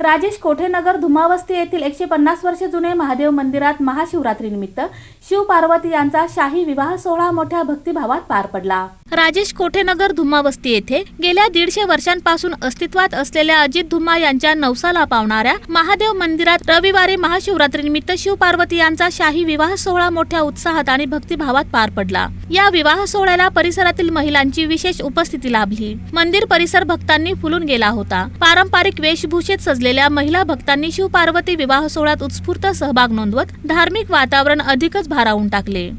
राजेश कोठेनगर धुमावस्ती येथील एकशे पन्नास वर्ष जुने महादेव मंदिरात महाशिवरात्रीनिमित्त शिव पार्वती यांचा शाही विवाह सोहळा मोठ्या भक्तिभावात पार पडला. राजेश कोठेनगर धुमावस्ती येथे गेल्या दीडशे वर्षांपासून अस्तित्वात असलेल्या अजित धुमा यांच्या नवसाला पावणाऱ्या महादेव मंदिरात रविवारी महाशिवरात्रीनिमित्त शिव पार्वती यांचा शाही विवाह सोहळा मोठ्या उत्साहात आणि भक्तिभावात पार पडला. या विवाह सोहळ्याला परिसरातील महिलांची विशेष उपस्थिती लाभली. मंदिर परिसर भक्तांनी फुलून गेला होता. पारंपरिक वेशभूषेत सजलेल्या महिला भक्तांनी शिव पार्वती विवाह सोहळ्यात उत्स्फूर्त सहभाग नोंदवत धार्मिक वातावरण अधिकच भारावून टाकले.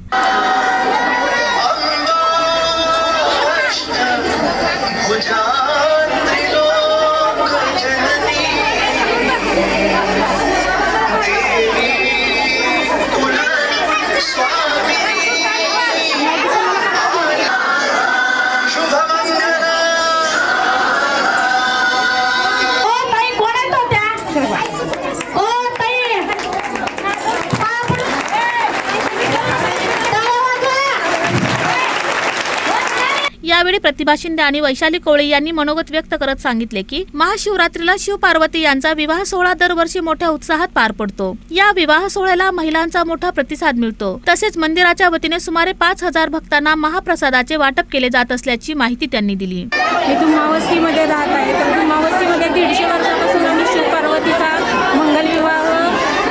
यावेळी प्रतिभा शिंदे आणि वैशाली कोळी यांनी मनोगत व्यक्त करत सांगितले की महाशिवरात्रीला शिव पार्वती यांचा विवाह सोहळा दरवर्षी मोठ्या उत्साहात पार पडतो. या विवाह सोहळ्याला महिलांचा मोठा प्रतिसाद मिळतो. तसेच मंदिराच्या वतीने सुमारे पाच हजार भक्तांना महाप्रसादाचे वाटप केले जात असल्याची माहिती त्यांनी दिली. मी धुमावस्तीमध्ये राहत आहे तर धुमावस्तीमध्ये दीडशे वर्षापासून आम्ही शिवपार्वतीचा मंगलविवाह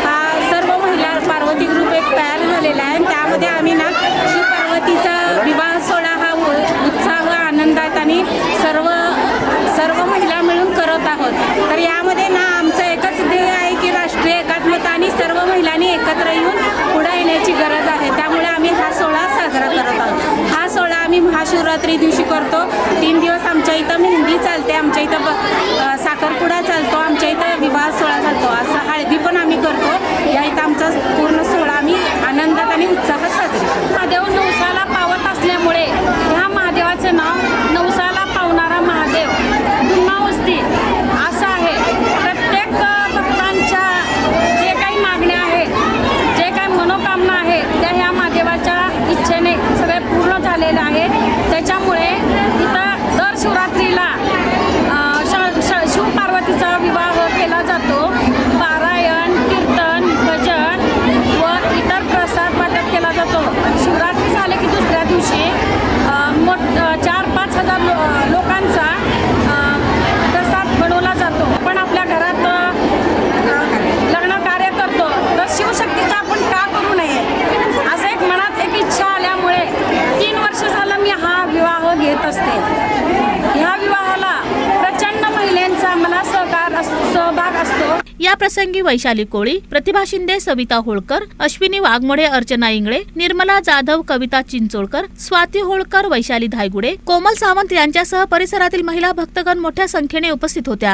हा सर्व महिला पार्वती ग्रुप एक तयार झालेला आहे त्यामध्ये आम्ही ना शिवपार्वतीचा विवाह सोहळा हा उ- उत्साह आनंदात आणि सर्व सर्व महिला मिळून करत आहोत. तर यामध्ये ना आमचं एकच ध्येय आहे की राष्ट्रीय एकात्मता आणि सर्व महिलांनी एकत्र येऊन पुढे येण्याची गरज आहे. त्यामुळे आम्ही हा सोहळा साजरा करत आहोत. हा सोहळा आम्ही महाशिवरात्री दिवशी करतो. तीन दिवस आमच्या इथं मेहंदी चालते आमच्या इथं ब- साखरपुडा चालतो आमच्या इथं विवाह सोहळा चालतो. असा i असतो. या प्रसंगी वैशाली कोळी प्रतिभा शिंदे सविता होळकर अश्विनी वाघमोडे अर्चना इंगळे निर्मला जाधव कविता चिंचोळकर स्वाती होळकर वैशाली धायगुडे कोमल सावंत यांच्यासह परिसरातील महिला भक्तगण मोठ्या संख्येने उपस्थित होत्या.